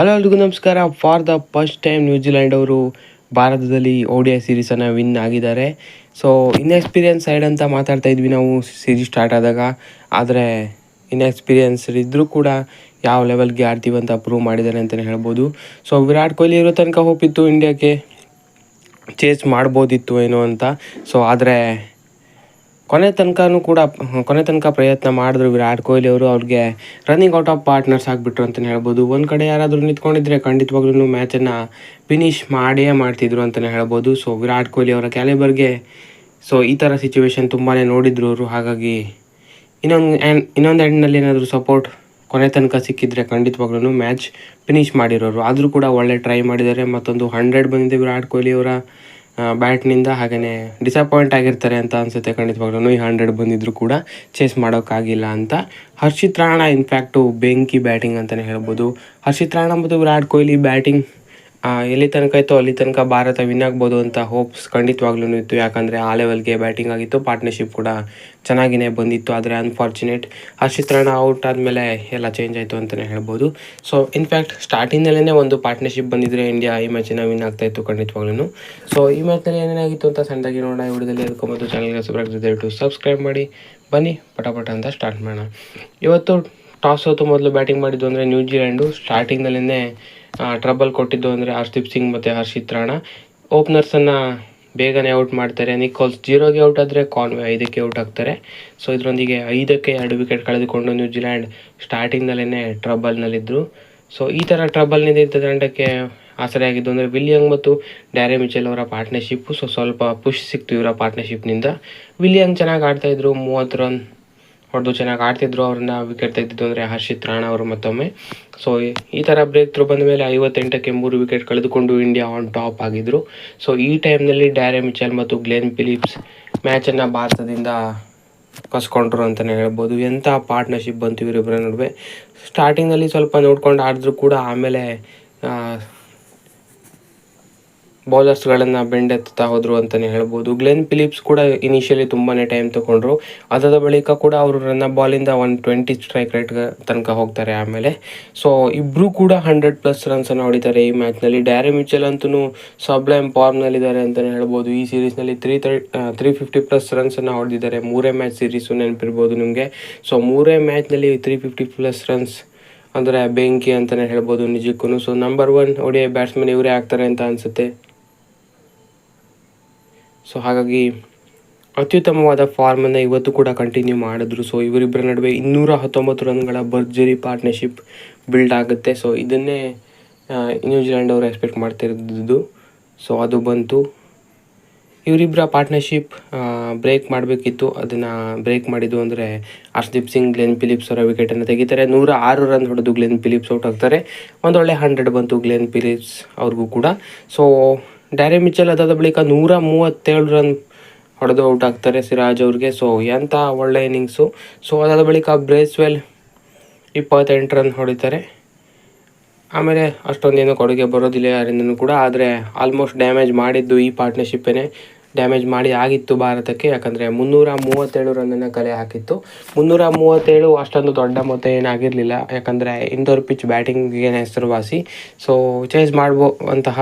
Hello ಎಲ್ರಿಗೂ ನಮಸ್ಕಾರ. For the first time New Zealand ಅವರು ಭಾರತದಲ್ಲಿ ಓಡಿಯ ಸೀರೀಸನ್ನು ವಿನ್ ಆಗಿದ್ದಾರೆ. ಸೊ ಇನ್ಎಕ್ಸ್ಪೀರಿಯನ್ಸ್ ಸೈಡ್ ಅಂತ ಮಾತಾಡ್ತಾ ಇದ್ವಿ ನಾವು ಸೀರೀಸ್ ಸ್ಟಾರ್ಟ್ ಆದಾಗ. ಆದರೆ ಇನ್ಎಕ್ಸ್ಪೀರಿಯನ್ಸ್ ಇದ್ದರೂ ಕೂಡ ಯಾವ ಲೆವೆಲ್ಗೆ ಆಡ್ತೀವಿ ಅಂತ ಪ್ರೂವ್ ಮಾಡಿದ್ದಾರೆ ಅಂತಲೇ ಹೇಳ್ಬೋದು. ಸೊ ವಿರಾಟ್ ಕೊಹ್ಲಿ ಇರೋ ತನಕ ಹೋಗಿತ್ತು ಇಂಡಿಯಾಕ್ಕೆ ಚೇಸ್ ಮಾಡ್ಬೋದಿತ್ತು ಏನೋ ಅಂತ. ಸೊ ಆದರೆ ಕೊನೆ ತನಕನೂ ಕೂಡ ಕೊನೆ ತನಕ ಪ್ರಯತ್ನ ಮಾಡಿದ್ರು ವಿರಾಟ್ ಕೊಹ್ಲಿ ಅವರು. ಅವ್ರಿಗೆ ರನ್ನಿಂಗ್ ಔಟ್ ಆಫ್ ಪಾರ್ಟ್ನರ್ಸ್ ಆಗಿಬಿಟ್ರು ಅಂತಲೇ ಹೇಳ್ಬೋದು. ಒಂದು ಕಡೆ ಯಾರಾದರೂ ನಿಂತ್ಕೊಂಡಿದ್ರೆ ಖಂಡಿತವಾಗ್ಲೂ ಮ್ಯಾಚನ್ನು ಫಿನಿಷ್ ಮಾಡಿಯೇ ಮಾಡ್ತಿದ್ರು ಅಂತಲೇ ಹೇಳ್ಬೋದು. ಸೊ ವಿರಾಟ್ ಕೊಹ್ಲಿ ಅವರ ಕ್ಯಾಲಿಬರ್ಗೆ ಸೊ ಈ ಥರ ಸಿಚುವೇಶನ್ ತುಂಬಾ ನೋಡಿದ್ರು ಅವರು. ಹಾಗಾಗಿ ಇನ್ನೊಂದು ಇನ್ನೊಂದು ಎಂಡ್ನಲ್ಲಿ ಏನಾದರೂ ಸಪೋರ್ಟ್ ಕೊನೆ ತನಕ ಸಿಕ್ಕಿದ್ರೆ ಖಂಡಿತವಾಗ್ಲೂ ಮ್ಯಾಚ್ ಫಿನಿಷ್ ಮಾಡಿರೋರು. ಆದರೂ ಕೂಡ ಒಳ್ಳೆ ಟ್ರೈ ಮಾಡಿದ್ದಾರೆ. ಮತ್ತೊಂದು ಹಂಡ್ರೆಡ್ ಬಂದಿದೆ ವಿರಾಟ್ ಕೊಹ್ಲಿ ಅವರ. ಬ್ಯಾಟ್ನಿಂದ ಹಾಗೆಯೇ ಡಿಸಪಾಯಿಂಟ್ ಆಗಿರ್ತಾರೆ ಅಂತ ಅನಿಸುತ್ತೆ ಖಂಡಿತವಾಗ್ಲೂ. ಈ ಹಂಡ್ರೆಡ್ ಬಂದಿದ್ರು ಕೂಡ ಚೇಸ್ ಮಾಡೋಕ್ಕಾಗಿಲ್ಲ ಅಂತ. ಹರ್ಷಿತ್ ರಾಣಾ ಇನ್ಫ್ಯಾಕ್ಟು ಬೆಂಕಿ ಬ್ಯಾಟಿಂಗ್ ಅಂತಲೇ ಹೇಳ್ಬೋದು. ಹರ್ಷಿತ್ ರಾಣಾ ಮತ್ತು ವಿರಾಟ್ ಕೊಹ್ಲಿ ಬ್ಯಾಟಿಂಗ್ ಎಲ್ಲಿ ತನಕ ಇತ್ತು ಅಲ್ಲಿ ತನಕ ಭಾರತ ವಿನ್ ಆಗ್ಬೋದು ಅಂತ ಹೋಪ್ಸ್ ಖಂಡಿತವಾಗ್ಲೂ ಇತ್ತು. ಯಾಕಂದರೆ ಆ ಲೆವೆಲ್ಗೆ ಬ್ಯಾಟಿಂಗ್ ಆಗಿತ್ತು. ಪಾರ್ಟ್ನರ್ಶಿಪ್ ಕೂಡ ಚೆನ್ನಾಗಿಯೇ ಬಂದಿತ್ತು. ಆದರೆ ಅನ್ಫಾರ್ಚುನೇಟ್ ಹರ್ಷಿತ್ ರಾಣ ಔಟ್ ಆದಮೇಲೆ ಎಲ್ಲ ಚೇಂಜ್ ಆಯಿತು ಅಂತಲೇ ಹೇಳ್ಬೋದು. ಸೊ ಇನ್ಫ್ಯಾಕ್ಟ್ ಸ್ಟಾರ್ಟಿಂಗಲ್ಲೇ ಒಂದು ಪಾರ್ಟ್ನರ್ಶಿಪ್ ಬಂದಿದ್ದರೆ ಇಂಡಿಯಾ ಈ ಮ್ಯಾಚಿನ ವಿನ್ ಆಗ್ತಾ ಇತ್ತು ಖಂಡಿತವಾಗ್ಲೂ ಸೊ ಈ ಮ್ಯಾಚಲ್ಲಿ ಏನೇನಾಗಿತ್ತು ಅಂತ ಸಣ್ಣದಾಗಿ ನೋಡೋಣ. ಈ ವಿಡಿಯೋದಲ್ಲಿ ಅದಕ್ಕೊಂಬತ್ತು ಚಾನಲ್ಗೆ ಸಬ್ಸ್ಕ್ರೈಬ್ ದಯವಿಟ್ಟು ಸಬ್ಸ್ಕ್ರೈಬ್ ಮಾಡಿ. ಬನ್ನಿ, ಪಟಪಟ ಅಂತ ಸ್ಟಾರ್ಟ್ ಮಾಡೋಣ. ಇವತ್ತು ಟಾಸ್ ಹೊತ್ತು ಮೊದಲು ಬ್ಯಾಟಿಂಗ್ ಮಾಡಿದ್ದು ಅಂದರೆ ನ್ಯೂಜಿಲ್ಯಾಂಡು ಸ್ಟಾರ್ಟಿಂಗ್ನಲ್ಲೇ ಟ್ರಬಲ್ ಕೊಟ್ಟಿದ್ದು ಅಂದರೆ ಹರ್ದೀಪ್ ಸಿಂಗ್ ಮತ್ತು ಹರ್ಷಿತ್ ರಾಣಾ. ಓಪನರ್ಸನ್ನು ಬೇಗನೆ ಔಟ್ ಮಾಡ್ತಾರೆ. ನಿಕೋಲ್ಸ್ ಜೀರೋಗೆ ಔಟ್ ಆದರೆ ಕಾನ್ವೆ ಐದಕ್ಕೆ ಔಟ್ ಆಗ್ತಾರೆ. ಸೊ ಇದರೊಂದಿಗೆ ಐದಕ್ಕೆ ಎರಡು ವಿಕೆಟ್ ಕಳೆದುಕೊಂಡು ನ್ಯೂಜಿಲ್ಯಾಂಡ್ ಸ್ಟಾರ್ಟಿಂಗ್ನಲ್ಲೇ ಟ್ರಬಲ್ನಲ್ಲಿದ್ದರು ಸೊ ಈ ಥರ ಟ್ರಬಲ್ನಿಂದ ತಂಡಕ್ಕೆ ಆಸರೆಯಾಗಿದ್ದು ಅಂದರೆ ವಿಲಿಯಂಗ್ ಮತ್ತು ಡ್ಯಾರೆ ಮಿಚೆಲ್ ಅವರ ಪಾರ್ಟ್ನರ್ಶಿಪ್ಪು ಸೊ ಸ್ವಲ್ಪ ಪುಷ್ ಸಿಕ್ತು ಇವರ ಪಾರ್ಟ್ನರ್ಶಿಪ್ನಿಂದ ವಿಲಿಯಂಗ್ ಚೆನ್ನಾಗಿ ಆಡ್ತಾಯಿದ್ರು ಮೂವತ್ತು ರನ್ ಹೊಡೆದು ಚೆನ್ನಾಗಿ ಆಡ್ತಿದ್ರು, ಅವ್ರನ್ನ ವಿಕೆಟ್ ತೆಗೆದಿದ್ದು ಅಂದರೆ ಹರ್ಷಿತ್ ರಾಣ ಅವರು ಮತ್ತೊಮ್ಮೆ. ಸೊ ಈ ಥರ ಬ್ರೇಕ್ ಥ್ರೂ ಬಂದ ಮೇಲೆ ಐವತ್ತೆಂಟಕ್ಕೆ ಮೂರು ವಿಕೆಟ್ ಕಳೆದುಕೊಂಡು ಇಂಡಿಯಾ ಆನ್ ಟಾಪ್ ಆಗಿದ್ದರು ಸೊ ಈ ಟೈಮ್ನಲ್ಲಿ ಡ್ಯಾರೆ ಮಿಚಲ್ ಮತ್ತು ಗ್ಲೆನ್ ಫಿಲಿಪ್ಸ್ ಮ್ಯಾಚನ್ನು ಭಾರತದಿಂದ ಕಸ್ಕೊಂಡ್ರು ಅಂತಲೇ ಹೇಳ್ಬೋದು. ಎಂಥ ಪಾರ್ಟ್ನರ್ಶಿಪ್ ಬಂತು ಇವರಿಬ್ಬರ ನಡುವೆ. ಸ್ಟಾರ್ಟಿಂಗಲ್ಲಿ ಸ್ವಲ್ಪ ನೋಡ್ಕೊಂಡು ಆಡಿದ್ರು ಕೂಡ, ಆಮೇಲೆ ಬೌಲರ್ಸ್ಗಳನ್ನು ಬೆಂಡೆತ್ತಾ ಹೋದರು ಅಂತಲೇ ಹೇಳ್ಬೋದು. ಗ್ಲೆನ್ ಫಿಲಿಪ್ಸ್ ಕೂಡ ಇನಿಷಿಯಲಿ ತುಂಬಾ ಟೈಮ್ ತಗೊಂಡ್ರು ಅದಾದ ಬಳಿಕ ಕೂಡ ಅವರು ರನ್ನ ಬಾಲಿಂದ ಒನ್ ಟ್ವೆಂಟಿ ಸ್ಟ್ರೈಕ್ ರೇಟ್ ತನಕ ಹೋಗ್ತಾರೆ ಆಮೇಲೆ. ಸೊ ಇಬ್ಬರೂ ಕೂಡ ಹಂಡ್ರೆಡ್ ಪ್ಲಸ್ ರನ್ಸನ್ನು ಹೊಡಿತಾರೆ ಈ ಮ್ಯಾಚ್ನಲ್ಲಿ ಡ್ಯಾರಿ ಮಿಚಲ್ ಅಂತೂ ಸಬ್ಲೈಮ್ ಫಾರ್ಮ್ನಲ್ಲಿದ್ದಾರೆ ಅಂತಲೇ ಹೇಳ್ಬೋದು. ಈ ಸೀರೀಸ್ನಲ್ಲಿ three thirty three fifty plus ರನ್ಸನ್ನು ಹೊಡೆದಿದ್ದಾರೆ. ಮೂರೇ ಮ್ಯಾಚ್ ಸೀರೀಸು ನೆನಪಿರ್ಬೋದು ನಿಮಗೆ. ಸೊ ಮೂರೇ ಮ್ಯಾಚ್ನಲ್ಲಿ ತ್ರೀ ಫಿಫ್ಟಿ ಪ್ಲಸ್ ರನ್ಸ್ ಅಂದರೆ ಬೆಂಕಿ ಅಂತಲೇ ಹೇಳ್ಬೋದು ನಿಜಕ್ಕೂ so number one ODI batsman ಇವರೇ ಆಗ್ತಾರೆ ಅಂತ ಅನಿಸುತ್ತೆ. ಸೊ ಹಾಗಾಗಿ ಅತ್ಯುತ್ತಮವಾದ ಫಾರ್ಮನ್ನು ಇವತ್ತು ಕೂಡ ಕಂಟಿನ್ಯೂ ಮಾಡಿದ್ರು. ಸೊ ಇವರಿಬ್ಬರ ನಡುವೆ ಇನ್ನೂರ ಹತ್ತೊಂಬತ್ತು ರನ್ಗಳ ಭರ್ಜರಿ ಪಾರ್ಟ್ನರ್ಶಿಪ್ ಬಿಲ್ಡ್ ಆಗುತ್ತೆ. ಸೊ ಇದನ್ನೇ ನ್ಯೂಜಿಲೆಂಡ್ ಅವರು ಎಕ್ಸ್ಪೆಕ್ಟ್ ಮಾಡ್ತಿರೋದು ಸೊ ಅದು ಬಂತು. ಇವರಿಬ್ಬರ ಪಾರ್ಟ್ನರ್ಶಿಪ್ ಬ್ರೇಕ್ ಮಾಡಬೇಕಿತ್ತು. ಅದನ್ನು ಬ್ರೇಕ್ ಮಾಡಿದ್ದು ಅಂದರೆ ಹರ್ಷದೀಪ್ ಸಿಂಗ್, ಗ್ಲೆನ್ ಫಿಲಿಪ್ಸ್ ಅವರ ವಿಕೆಟನ್ನು ತೆಗಿತಾರೆ. ನೂರ ಆರು ರನ್ ಹೊಡೆದು ಗ್ಲೆನ್ ಫಿಲಿಪ್ಸ್ ಔಟ್ ಆಗ್ತಾರೆ. ಒಂದೊಳ್ಳೆ ಹಂಡ್ರೆಡ್ ಬಂತು ಗ್ಲೆನ್ ಫಿಲಿಪ್ಸ್ ಅವ್ರಿಗೂ ಕೂಡ. ಸೊ ಡ್ಯಾರೆ ಮಿಚಲ್ ಅದಾದ ಬಳಿಕ ನೂರ ಮೂವತ್ತೇಳು ರನ್ ಹೊಡೆದು ಔಟ್ ಆಗ್ತಾರೆ ಸಿರಾಜ್ ಅವ್ರಿಗೆ. ಸೊ ಎಂಥ ಒಳ್ಳೆ ಇನ್ನಿಂಗ್ಸು ಸೊ ಅದಾದ ಬಳಿಕ ಬ್ರೇಸ್ವೆಲ್ ಇಪ್ಪತ್ತೆಂಟು ರನ್ ಹೊಡಿತಾರೆ. ಆಮೇಲೆ ಅಷ್ಟೊಂದೇನು ಕೊಡುಗೆ ಬರೋದಿಲ್ಲ ಯಾರಿಂದನೂ ಕೂಡ. ಆದರೆ ಆಲ್ಮೋಸ್ಟ್ ಡ್ಯಾಮೇಜ್ ಮಾಡಿದ್ದು ಈ ಪಾರ್ಟ್ನರ್ಶಿಪ್ಪೇ ಡ್ಯಾಮೇಜ್ ಮಾಡಿ ಆಗಿತ್ತು ಭಾರತಕ್ಕೆ. ಯಾಕಂದರೆ ಮುನ್ನೂರ ಮೂವತ್ತೇಳು ರನ್ನನ್ನು ಕಲೆ ಹಾಕಿತ್ತು. ಮುನ್ನೂರ ಮೂವತ್ತೇಳು ಅಷ್ಟೊಂದು ದೊಡ್ಡ ಮೊತ್ತ ಏನಾಗಿರಲಿಲ್ಲ. ಯಾಕಂದರೆ ಇಂಡೋರ್ ಪಿಚ್ ಬ್ಯಾಟಿಂಗ್ಗೆ ಹೆಸರುವಾಸಿ. ಸೊ ಚೇಸ್ ಮಾಡ್ಬೋ ಅಂತಹ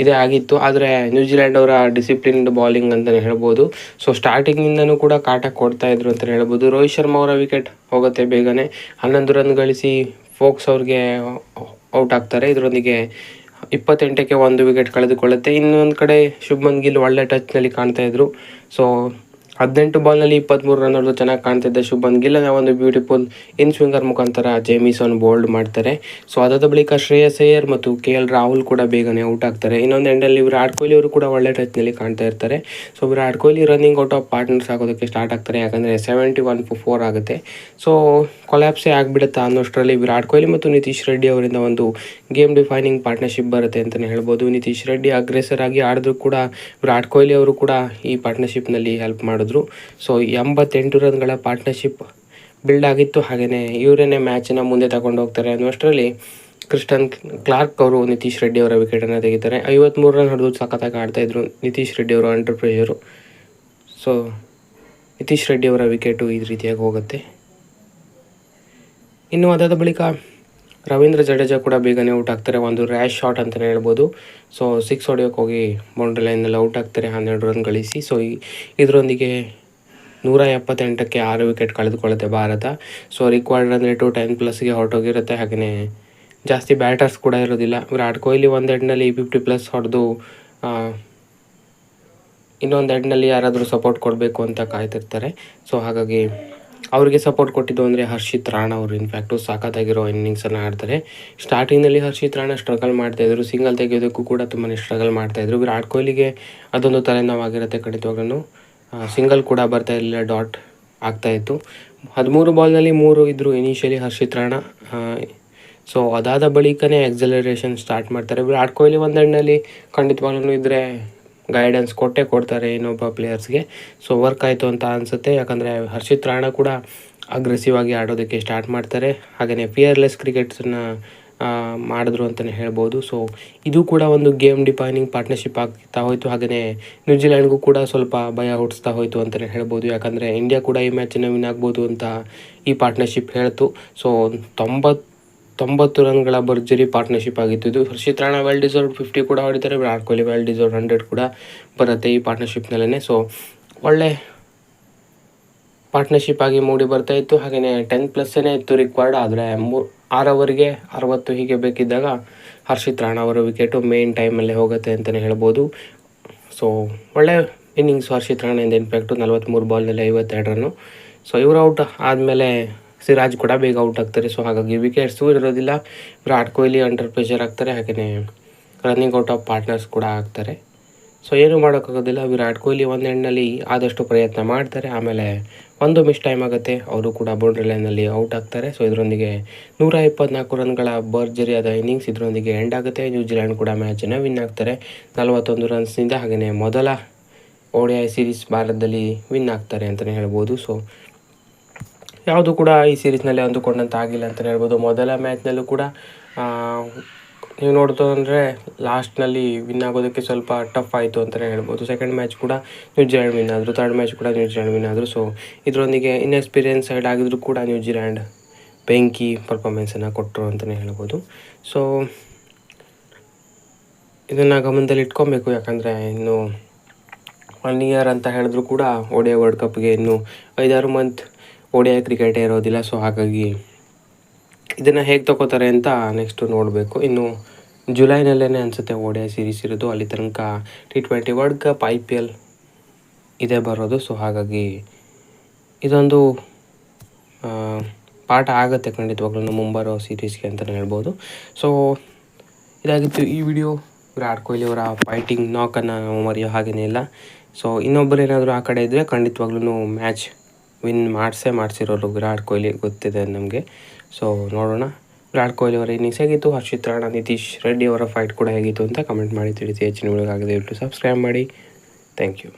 ಇದೇ ಆಗಿತ್ತು. ಆದರೆ ನ್ಯೂಜಿಲೆಂಡ್ ಅವರ ಡಿಸಿಪ್ಲಿನ್ಡ್ ಬಾಲಿಂಗ್ ಅಂತಲೇ ಹೇಳ್ಬೋದು. ಸೊ ಸ್ಟಾರ್ಟಿಂಗಿಂದನೂ ಕೂಡ ಕಾಟ ಕೊಡ್ತಾ ಇದ್ರು ಅಂತಲೇ ಹೇಳ್ಬೋದು. ರೋಹಿತ್ ಶರ್ಮಾ ಅವರ ವಿಕೆಟ್ ಹೋಗುತ್ತೆ ಬೇಗನೆ. ಹನ್ನೊಂದು ರನ್ ಗಳಿಸಿ ಫೋಕ್ಸ್ ಅವ್ರಿಗೆ ಔಟ್ ಆಗ್ತಾರೆ. ಇದರೊಂದಿಗೆ ಇಪ್ಪತ್ತೆಂಟಕ್ಕೆ ಒಂದು ವಿಕೆಟ್ ಕಳೆದುಕೊಳ್ಳುತ್ತೆ. ಇನ್ನೊಂದು ಕಡೆ ಶುಭ್ಮನ್ ಗಿಲ್ ಒಳ್ಳೆ ಟಚ್ನಲ್ಲಿ ಕಾಣ್ತಾ ಇದ್ರು. ಸೊ ಹದಿನೆಂಟು ಬಾಲ್ನಲ್ಲಿ ಇಪ್ಪತ್ತ್ಮೂರು ರನ್ ಹೊಡೆದು ಚೆನ್ನಾಗಿ ಕಾಣ್ತಿದ್ದ ಶುಭನ್ ಗಿಲ್ ಒಂದು ಬ್ಯೂಟಿಫುಲ್ ಇನ್ ಸ್ವಿಂಗರ್ ಮುಖಾಂತರ ಜೇಮಿಸನ್ ಬೋಲ್ಡ್ ಮಾಡ್ತಾರೆ. ಸೊ ಅದಾದ ಬಳಿಕ ಶ್ರೇಯಸ್ ಅಯ್ಯರ್ ಮತ್ತು ಕೆ ಎಲ್ ರಾಹುಲ್ ಕೂಡ ಬೇಗನೆ ಔಟ್ ಆಗ್ತಾರೆ. ಇನ್ನೊಂದು ಎಂಡಲ್ಲಿ ವಿರಾಟ್ ಕೊಹ್ಲಿ ಅವರು ಕೂಡ ಒಳ್ಳೆ ಟಚ್ನಲ್ಲಿ ಕಾಣ್ತಾ ಇರ್ತಾರೆ. So Virat Kohli running out of partners ಆಗೋದಕ್ಕೆ ಸ್ಟಾರ್ಟ್ ಆಗ್ತಾರೆ. ಯಾಕಂದರೆ ಸೆವೆಂಟಿ ಒನ್ ಫೋರ್ ಆಗುತ್ತೆ. ಸೊ ಕೊಲ್ಯಾಪ್ಸೇ ಆಗಿಬಿಡುತ್ತಾ ಅನ್ನೋಷ್ಟರಲ್ಲಿ ವಿರಾಟ್ ಕೊಹ್ಲಿ ಮತ್ತು ನಿತೀಶ್ ರೆಡ್ಡಿ ಅವರಿಂದ ಒಂದು ಗೇಮ್ ಡಿಫೈನಿಂಗ್ ಪಾರ್ಟ್ನರ್ಶಿಪ್ ಬರುತ್ತೆ ಅಂತಲೇ ಹೇಳ್ಬೋದು. ನಿತೀಶ್ ರೆಡ್ಡಿ ಅಗ್ರೆಸರ್ ಆಗಿ ಆಡಿದ್ರು ಕೂಡ ವಿರಾಟ್ ಕೊಹ್ಲಿ ಅವರು ಕೂಡ ಈ ಪಾರ್ಟ್ನರ್ಶಿಪ್ನಲ್ಲಿ ಹೆಲ್ಪ್ ಮಾಡಿದ್ರು ಸೊ ಎಂಬತ್ತೆಂಟು ರನ್ಗಳ ಪಾರ್ಟ್ನರ್ಶಿಪ್ ಬಿಲ್ಡ್ ಆಗಿತ್ತು. ಹಾಗೆಯೇ ಇವರನ್ನೇ ಮ್ಯಾಚನ್ನು ಮುಂದೆ ತಗೊಂಡು ಹೋಗ್ತಾರೆ ಅನ್ನೋಷ್ಟರಲ್ಲಿ ಕ್ರಿಸ್ಟನ್ ಕ್ಲಾರ್ಕ್ ಅವರು, ನಿತೀಶ್ ರೆಡ್ಡಿ ಅವರ ವಿಕೆಟನ್ನು ತೆಗಿತಾರೆ. ಐವತ್ತ್ಮೂರು ರನ್ ಹೊಡೆದು ಸಖತ್ತಾಗಿ ಆಡ್ತಾಯಿದ್ರು ನಿತೀಶ್ ರೆಡ್ಡಿ ಅವರು under pressure so Nitish Reddy ಅವರ ವಿಕೆಟು ಈ ರೀತಿಯಾಗಿ ಹೋಗುತ್ತೆ. ಇನ್ನು ಅದಾದ ಬಳಿಕ ರವೀಂದ್ರ ಜಡೇಜಾ ಕೂಡ ಬೇಗನೆ ಔಟ್ ಆಗ್ತಾರೆ. ಒಂದು ರ್ಯಾಶ್ ಶಾಟ್ ಅಂತಲೇ ಹೇಳ್ಬೋದು. ಸೊ ಸಿಕ್ಸ್ ಹೊಡೆಯೋಕೆ ಹೋಗಿ ಬೌಂಡ್ರಿ ಲೈನಲ್ಲಿ ಔಟ್ ಆಗ್ತಾರೆ ಹನ್ನೆರಡು ರನ್ ಗಳಿಸಿ. ಸೊ ಇದರೊಂದಿಗೆ ನೂರ ಎಪ್ಪತ್ತೆಂಟಕ್ಕೆ ಆರು ವಿಕೆಟ್ ಕಳೆದುಕೊಳ್ಳುತ್ತೆ ಭಾರತ. ಸೊ ರಿಕ್ವೈರ್ಡ್ ಅಂದರೆ ಟು ಟೆನ್ ಪ್ಲಸ್ಗೆ ಹೊರಟೋಗಿರುತ್ತೆ ಹಾಗೆಯೇ ಜಾಸ್ತಿ ಬ್ಯಾಟರ್ಸ್ ಕೂಡ ಇರೋದಿಲ್ಲ. ವಿರಾಟ್ ಕೊಹ್ಲಿ ಒಂದು ಎಂಡ್ನಲ್ಲಿ ಫಿಫ್ಟಿ ಪ್ಲಸ್ ಹೊಡೆದು ಇನ್ನೊಂದು ಎಂಡ್ನಲ್ಲಿ ಯಾರಾದರೂ ಸಪೋರ್ಟ್ ಕೊಡಬೇಕು ಅಂತ ಕಾಯ್ತಿರ್ತಾರೆ. ಸೊ ಹಾಗಾಗಿ ಅವರಿಗೆ ಸಪೋರ್ಟ್ ಕೊಟ್ಟಿದ್ದು ಅಂದರೆ ಹರ್ಷಿತ್ ರಾಣಾ ಅವರು. ಇನ್ಫ್ಯಾಕ್ಟು ಸಾಕತ್ತಾಗಿರೋ ಇನ್ನಿಂಗ್ಸನ್ನು ಆಡ್ತಾರೆ. ಸ್ಟಾರ್ಟಿಂಗ್ನಲ್ಲಿ ಹರ್ಷಿತ್ ರಾಣಾ ಸ್ಟ್ರಗಲ್ ಮಾಡ್ತಾಯಿದ್ರು ಸಿಂಗಲ್ ತೆಗೆಯೋದಕ್ಕೂ ಕೂಡ ತುಂಬಾ ಸ್ಟ್ರಗಲ್ ಮಾಡ್ತಾಯಿದ್ರು ವಿರಾಟ್ ಕೊಹ್ಲಿಗೆ ಅದೊಂದು ತಲೆನೋವಾಗಿರುತ್ತೆ ಖಂಡಿತವಾಗ್ಲೂ ಸಿಂಗಲ್ ಕೂಡ ಬರ್ತಾ ಇರಲಿಲ್ಲ ಡಾಟ್ ಆಗ್ತಾಯಿತ್ತು ಹದಿಮೂರು ಬಾಲ್ನಲ್ಲಿ ಮೂರು ಇದ್ದರು ಇನಿಷಿಯಲಿ ಹರ್ಷಿತ್ ರಾಣಾ. ಸೊ ಅದಾದ ಬಳಿಕನೇ ಎಕ್ಸಲರೇಷನ್ ಸ್ಟಾರ್ಟ್ ಮಾಡ್ತಾರೆ. ವಿರಾಟ್ ಕೊಹ್ಲಿ ಒಂದು ಎಂಡ್ನಲ್ಲಿ ಖಂಡಿತವಾಗ್ಲೂ ಇದ್ದರೆ ಗೈಡೆನ್ಸ್ ಕೊಟ್ಟೇ ಕೊಡ್ತಾರೆ ಇನ್ನೊಬ್ಬ ಪ್ಲೇಯರ್ಸ್ಗೆ ಸೊ ವರ್ಕ್ ಆಯಿತು ಅಂತ ಅನಿಸುತ್ತೆ. ಯಾಕಂದರೆ ಹರ್ಷಿತ್ ರಾಣಾ ಕೂಡ ಅಗ್ರೆಸಿವ್ ಆಗಿ ಆಡೋದಕ್ಕೆ ಸ್ಟಾರ್ಟ್ ಮಾಡ್ತಾರೆ. ಹಾಗೆಯೇ ಫಿಯರ್ಲೆಸ್ ಕ್ರಿಕೆಟ್ಸನ್ನು ಮಾಡಿದ್ರು ಅಂತಲೇ ಹೇಳ್ಬೋದು. ಸೊ ಇದು ಕೂಡ ಒಂದು ಗೇಮ್ ಡಿಫೈನಿಂಗ್ ಪಾರ್ಟ್ನರ್ಶಿಪ್ ಆಗ್ತಾ ಹೋಯಿತು. ಹಾಗೆಯೇ ನ್ಯೂಜಿಲ್ಯಾಂಡ್ಗೂ ಕೂಡ ಸ್ವಲ್ಪ ಭಯ ಹುಟ್ಟಿಸ್ತಾ ಹೋಯಿತು ಅಂತಲೇ ಹೇಳ್ಬೋದು. ಯಾಕಂದರೆ ಇಂಡಿಯಾ ಕೂಡ ಈ ಮ್ಯಾಚನ್ನು ವಿನ್ ಆಗ್ಬೋದು ಅಂತ ಈ ಪಾರ್ಟ್ನರ್ಶಿಪ್ ಹೇಳ್ತು. ಸೊ ತೊಂಬತ್ತು ತೊಂಬತ್ತು ರನ್ಗಳ ಭರ್ಜರಿ ಪಾರ್ಟ್ನರ್ಶಿಪ್ ಆಗಿತ್ತು. ಇದು Harshit Rana well deserve fifty ಕೂಡ ಹೊಡಿತಾರೆ Virat Kohli well deserve hundred ಕೂಡ ಬರುತ್ತೆ ಈ ಪಾರ್ಟ್ನರ್ಶಿಪ್ನಲ್ಲೇ ಸೊ ಒಳ್ಳೆ ಪಾರ್ಟ್ನರ್ಶಿಪ್ ಆಗಿ ಮೂಡಿ ಬರ್ತಾ ಇತ್ತು. ಹಾಗೆಯೇ ಟೆನ್ ಪ್ಲಸ್ಸೇ ಇತ್ತು ರಿಕ್ವೈರ್ಡ್ ಆದರೆ ಮೂ ಆರು ಓವರಿಗೆ ಅರವತ್ತು ಹೀಗೆ ಬೇಕಿದ್ದಾಗ ಹರ್ಷಿತ್ ರಾಣಾ ಅವರ ವಿಕೆಟು ಮೇನ್ ಟೈಮಲ್ಲೇ ಹೋಗುತ್ತೆ ಅಂತಲೇ ಹೇಳ್ಬೋದು. ಸೊ ಒಳ್ಳೆ ಇನ್ನಿಂಗ್ಸ್ ಹರ್ಷಿತ್ ರಾಣೆಯಿಂದ ಇನ್ಫ್ಯಾಕ್ಟು ನಲ್ವತ್ತ್ಮೂರು ಬಾಲ್ನಲ್ಲಿ ಐವತ್ತೆರಡು ರನ್ನು ಸೊ ಇವರು ಔಟ್ ಆದಮೇಲೆ ಸಿರಾಜ್ ಕೂಡ ಬೇಗ ಔಟ್ ಆಗ್ತಾರೆ. ಸೊ ಹಾಗಾಗಿ ವಿಕೆಟ್ಸು ಇರೋದಿಲ್ಲ. ವಿರಾಟ್ ಕೊಹ್ಲಿ ಅಂಡರ್ ಪ್ರೆಷರ್ ಆಗ್ತಾರೆ. ಹಾಗೆಯೇ ರನ್ನಿಂಗ್ ಔಟ್ ಆಫ್ ಪಾರ್ಟ್ನರ್ಸ್ ಕೂಡ ಆಗ್ತಾರೆ. ಸೊ ಏನು ಮಾಡೋಕ್ಕಾಗೋದಿಲ್ಲ. ವಿರಾಟ್ ಕೊಹ್ಲಿ ಒಂದು ಎಂಡ್ನಲ್ಲಿ ಆದಷ್ಟು ಪ್ರಯತ್ನ ಮಾಡ್ತಾರೆ. ಆಮೇಲೆ ಒಂದು ಮಿಸ್ ಟೈಮ್ ಆಗುತ್ತೆ. ಅವರು ಕೂಡ ಬೌಂಡ್ರಿ ಲೈನಲ್ಲಿ ಔಟ್ ಆಗ್ತಾರೆ. ಸೊ ಇದರೊಂದಿಗೆ ನೂರ ಇಪ್ಪತ್ನಾಲ್ಕು ರನ್ಗಳ ಭರ್ಜರಿಯಾದ ಇನ್ನಿಂಗ್ಸ್ ಇದರೊಂದಿಗೆ ಎಂಡ್ ಆಗುತ್ತೆ. ನ್ಯೂಜಿಲ್ಯಾಂಡ್ ಕೂಡ ಮ್ಯಾಚನ್ನು ವಿನ್ ಆಗ್ತಾರೆ. ನಲವತ್ತೊಂದು ರನ್ಸ್ನಿಂದ ಹಾಗೆಯೇ ಮೊದಲ ಓಡಿಯಾ ಡಿ ಸೀರೀಸ್ ಭಾರತದಲ್ಲಿ ವಿನ್ ಆಗ್ತಾರೆ ಅಂತಲೇ ಹೇಳ್ಬೋದು. ಸೊ ಯಾವುದು ಕೂಡ ಈ ಸೀರೀಸ್ನಲ್ಲಿ ಅಂದುಕೊಂಡಂತ ಆಗಿಲ್ಲ ಅಂತಲೇ ಹೇಳ್ಬೋದು. ಮೊದಲ ಮ್ಯಾಚ್ನಲ್ಲೂ ಕೂಡ ನೀವು ನೋಡ್ತು ಅಂದರೆ ಲಾಸ್ಟ್ನಲ್ಲಿ ವಿನ್ ಆಗೋದಕ್ಕೆ ಸ್ವಲ್ಪ ಟಫ್ ಆಯಿತು ಅಂತಲೇ ಹೇಳ್ಬೋದು. ಸೆಕೆಂಡ್ ಮ್ಯಾಚ್ ಕೂಡ ನ್ಯೂಜಿಲ್ಯಾಂಡ್ ವಿನ್ ಆದರು ತರ್ಡ್ ಮ್ಯಾಚ್ ಕೂಡ ನ್ಯೂಜಿಲ್ಯಾಂಡ್ ವಿನ್ ಆದರು. ಸೊ ಇದರೊಂದಿಗೆ ಇನ್ಎಕ್ಸ್ಪೀರಿಯನ್ಸ್ ಸೈಡ್ ಆಗಿದ್ರು ಕೂಡ ನ್ಯೂಜಿಲ್ಯಾಂಡ್ ಬೆಂಕಿ ಪರ್ಫಾರ್ಮೆನ್ಸನ್ನು ಕೊಟ್ಟರು ಅಂತಲೇ ಹೇಳ್ಬೋದು. ಸೊ ಇದನ್ನು ಗಮನದಲ್ಲಿ ಇಟ್ಕೊಬೇಕು. ಯಾಕಂದರೆ ಇನ್ನು ಒನ್ ಇಯರ್ ಅಂತ ಹೇಳಿದ್ರು ಕೂಡ ಒಡಿಯಾ ವರ್ಲ್ಡ್ ಕಪ್ಗೆ ಇನ್ನು ಐದಾರು ಮಂತ್ ಓಡಿಯಾ ಕ್ರಿಕೆಟೇ ಇರೋದಿಲ್ಲ. ಸೊ ಹಾಗಾಗಿ ಇದನ್ನು ಹೇಗೆ ತಗೋತಾರೆ ಅಂತ ನೆಕ್ಸ್ಟು ನೋಡಬೇಕು. ಇನ್ನು ಜುಲೈನಲ್ಲೇ ಅನಿಸುತ್ತೆ ಓಡಿಯ ಸೀರೀಸ್ ಇರೋದು. ಅಲ್ಲಿ ತನಕ T twenty World Cup I P L ಇದೇ ಬರೋದು. ಸೊ ಹಾಗಾಗಿ ಇದೊಂದು ಪಾಠ ಆಗುತ್ತೆ ಖಂಡಿತವಾಗ್ಲೂ ಮುಂಬರೋ ಸೀರೀಸ್ಗೆ ಅಂತಲೇ ಹೇಳ್ಬೋದು. ಸೊ ಇದಾಗಿತ್ತು ಈ ವಿಡಿಯೋ ವಿರಾಟ್ ಕೊಹ್ಲಿ ಅವರ ಫೈಟಿಂಗ್ ನಾಕನ್ನು ಮರೆಯೋ ಹಾಗೇನೇ ಇಲ್ಲ. ಸೊ ಇನ್ನೊಬ್ಬರು ಏನಾದರೂ ಆ ಕಡೆ ಇದ್ದರೆ ಖಂಡಿತವಾಗ್ಲೂ ಮ್ಯಾಚ್ ವಿನ್ ಮಾಡಿಸೇ ಮಾಡಿಸಿರೋರು ವಿರಾಟ್ ಕೊಹ್ಲಿ ಗೊತ್ತಿದೆ ನಮಗೆ. ಸೊ ನೋಡೋಣ. ವಿರಾಟ್ ಕೊಹ್ಲಿ ಅವರ ಇನ್ನಿಂಗ್ಸ್ ಹೇಗಿತ್ತು? ಹರ್ಷಿತ್ ರಾಣ, ನಿತೀಶ್ ರೆಡ್ಡಿ ಅವರ ಫೈಟ್ ಕೂಡ ಹೇಗಿತ್ತು ಅಂತ ಕಮೆಂಟ್ ಮಾಡಿ ತಿಳಿಸಿ. ಹೆಚ್ಚಿನ ಒಳಗಾಗಿದೆ ಇಟ್ಟು ಸಬ್ಸ್ಕ್ರೈಬ್ ಮಾಡಿ. Thank you